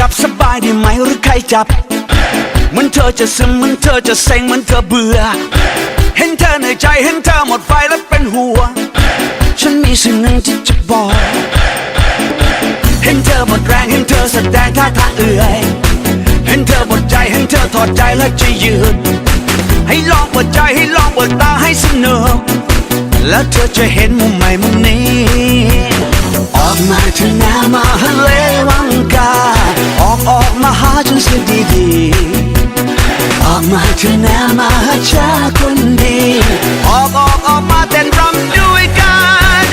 รับสบายได้ไหมหรือใครจับ เหมือนเธอจะซึมเหมือนเธอจะเซ็งเหมือนเธอเบื่อ เห็นเธอเหนื่อยใจเห็นเธอหมดไฟแล้วเป็นห่วงฉันมีสิ่งหนึ่งที่จะบอก เห็นเธอหมดแรงเห็นเธอแสดงท่าทางเอื่อย เห็นเธอหมดใจเห็นเธอถอดใจแล้วจะยืน ให้ลองเปิดใจให้ลองเปิดตาให้สนุกแล้วเธอจะเห็นมุมใหม่มุมนี้ ออกมาเถอะนะมาฮะเลวังกา ออกออกมาหาฉันเสียดีๆ ออกมาเถอะนะมาหาชาคนดี ออกออกออกมาเต้นรำด้วยกัน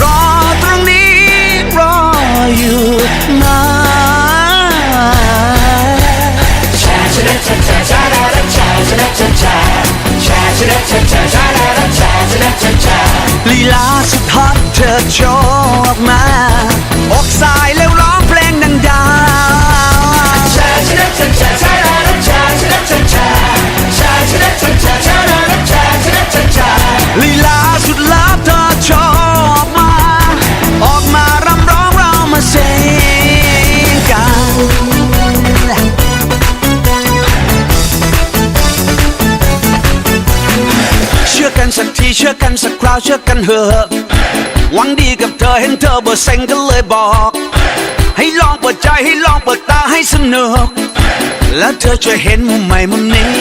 รอตรงนี้รออยู่นะลีลาสุดฮ ธอโชว์ออกมาอกสายแล้วร้องเพลงดังๆลีลาสุดลับเธอโชว์ออกมา ออกมารำร้องเรามาเซ็งกันเชื่อกันสักทีเชื่อกันสักคราวเชื่อกันเถอะ หวังดีกับเธอเห็นเธอเบอร์เซ็งก็เลยบอก ให้ลองเปิดใจให้ลองเปิดตาให้สนุก แล้วเธอจะเห็นมุมใหม่มุมนี้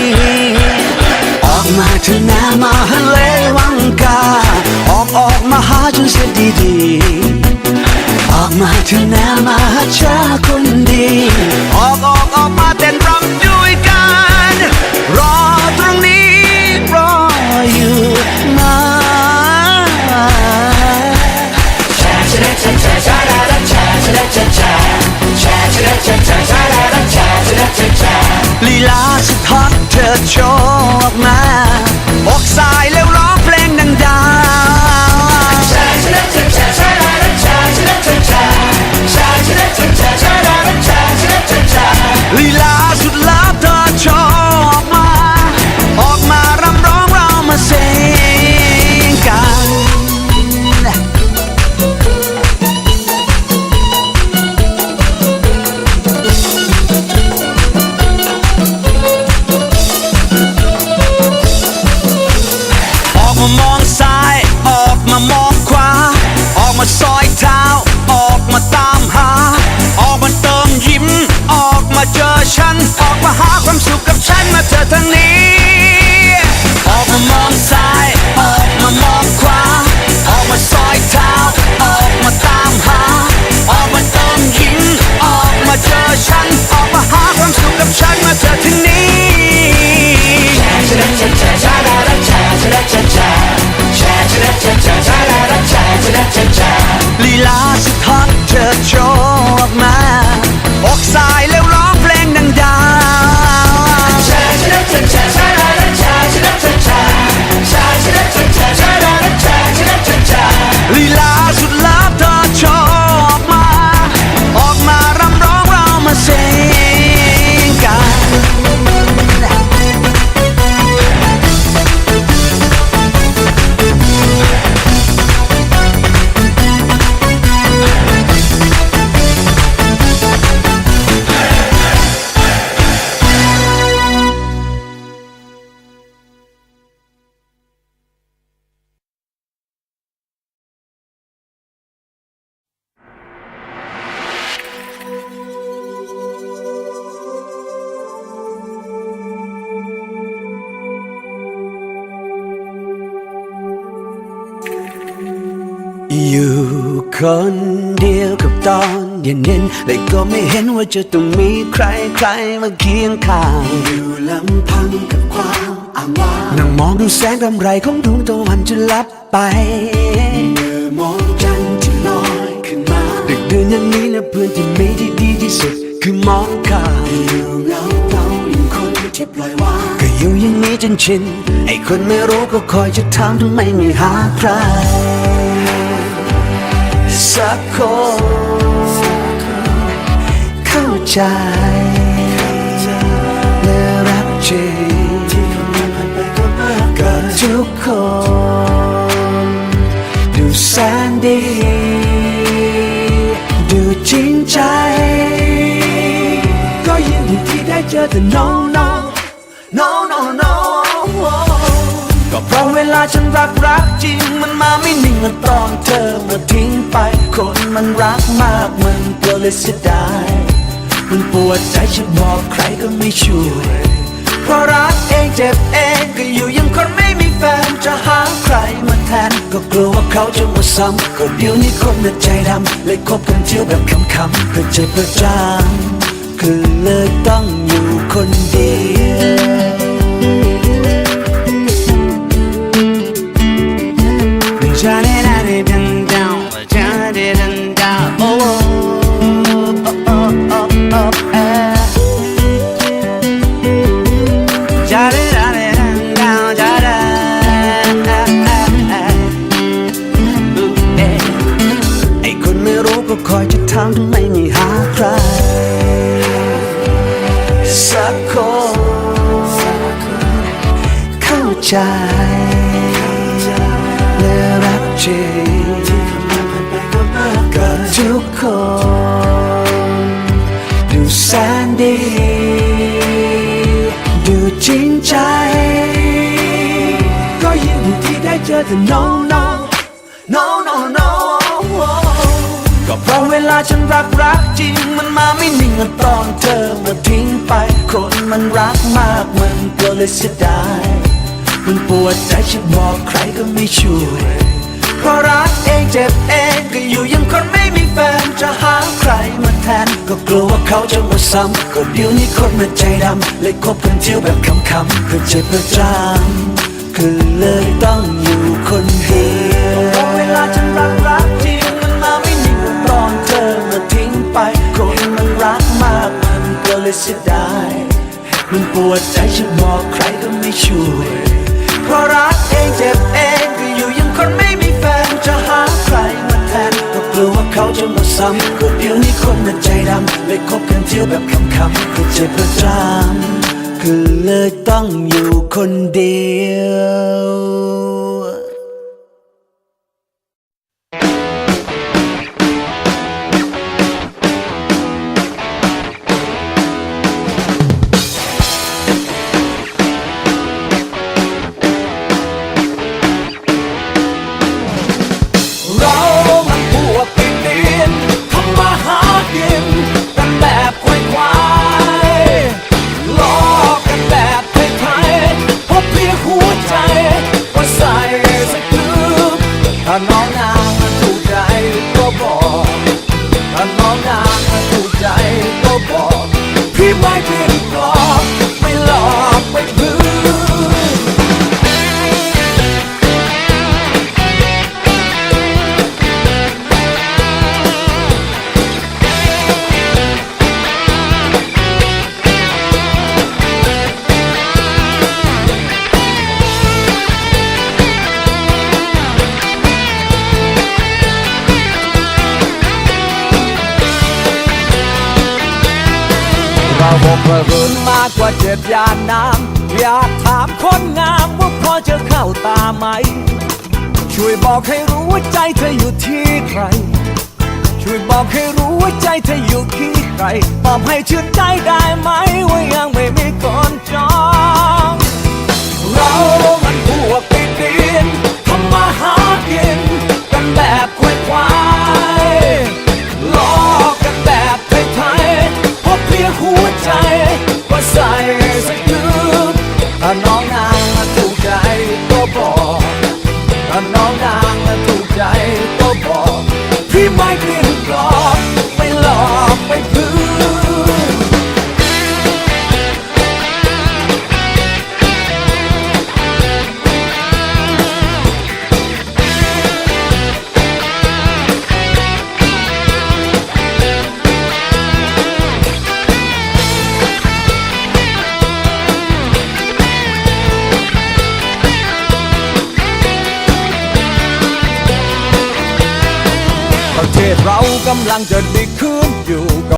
ออกมาเถอะนะมาฮะเลวังกา ออกออกมาหาฉันเสียดีๆ ออกมาเถอะนะมาหาชาคนดี ออกออกออกมาเต้นรำด้วยกันรอง ลีลาสุดฮอตเธอโชว์ออกมาอกส อยู่คนเดียวกับตอนเย็นๆแต่ก็ไม่เห็นว่าจะต้องมีใครใครมาเคียงข้างอยู่ลำพังกับความอ้างว้างนั่งมองดูแสงรำไรของดวงตะวันจะลับไปเมื่อมองจันทร์ที่ลอยขึ้นมาดึกดื่นอย่างนี้นะเพื่อนที่มีที่ดีที่สุดคือมองข้ามอยู่เงาเงาอย่างคนที่ปล่อยวางก็อยู่อย่างนี้จนชินไอ้คนไม่รู้ก็คอยจะถามทำไมไม่หาใคร สักคนเข้าใจและรักจริงกับทุกคนดูแสนดี ดูจริงใจ ก็ยินดีที่ได้เจอแต่ ลาฉันรักรักจริง มันมาไม่นิ่งมันตอนเธอมาทิ้งไป คนมันรักมากมันก็เลยเสียดาย มันปวดใจจะบอกใครก็ไม่ช่วย เพราะรักเองเจ็บเองก็อยู่ยังคนไม่มีแฟนจะหาใครมาแทน ก็กลัวว่าเขาจะมาซ้ำก็เดี๋ยวนี้คนน่ะใจดำเลยคบกันเที่ยวแบบคำๆเพื่อใจประจางคือเลยต้องอยู่คนเดียว Ja da da da dun down, ja da dun down, oh oh oh oh oh eh. Ja da da da dun down, ja da eh, eh, eh. ไอ้คนไม่รู้ก็คอยจะถามทำไมไม่หาใครสักคนเข้าใจและ รักจริงกับทุกคน ดูแสนดี ดูจริงใจ ก็ยินดีที่ได้เจอแต่ no no no no no ก็เพราะเวลาฉันรักรักจริงมันมาไม่นิ่งมันตอนเธอมาทิ้งไป คนมันรักมากมันก็เลยเสียดายมันปวดใจจะบอกใครก็ไม่ช่วย เพราะรักเองเจ็บเองก็อยู่ยังคนไม่มีแฟนจะหาใครมาแทน ก็กลัวว่าเขาจะมาซ้ำก็เดี๋ยวนี้คนมันใจดำเลยคบกันเที่ยวแบบคำๆเพื่อเจ็บประจำคือเลยต้องอยู่คนเดียวเวลาฉันรักรักจริงมันมาไม่นิ่งตอนเธอมาทิ้งไปคนมันรักมากมันก็เลยเสียดายมันปวดใจจะ ซ้ำก็เดี๋ยวนี้คนมันใจดำเลยคบกันเที่ยวแบบคำๆก็เจ็บประจำก็เลยต้องอยู่คนเดียวาบอกระเหินมากกว่าเจ็ดยานน้ำอยากถามคนงามว่าพอจะเข้าตาไหม ช่วยบอกให้รู้ว่าใจเธออยู่ที่ใคร ช่วยบอกให้รู้ว่าใจเธออยู่ที่ใครตอบให้ชื่นใจได้ไหมว่ายังไม่มีคน เรากำลังจะได้คื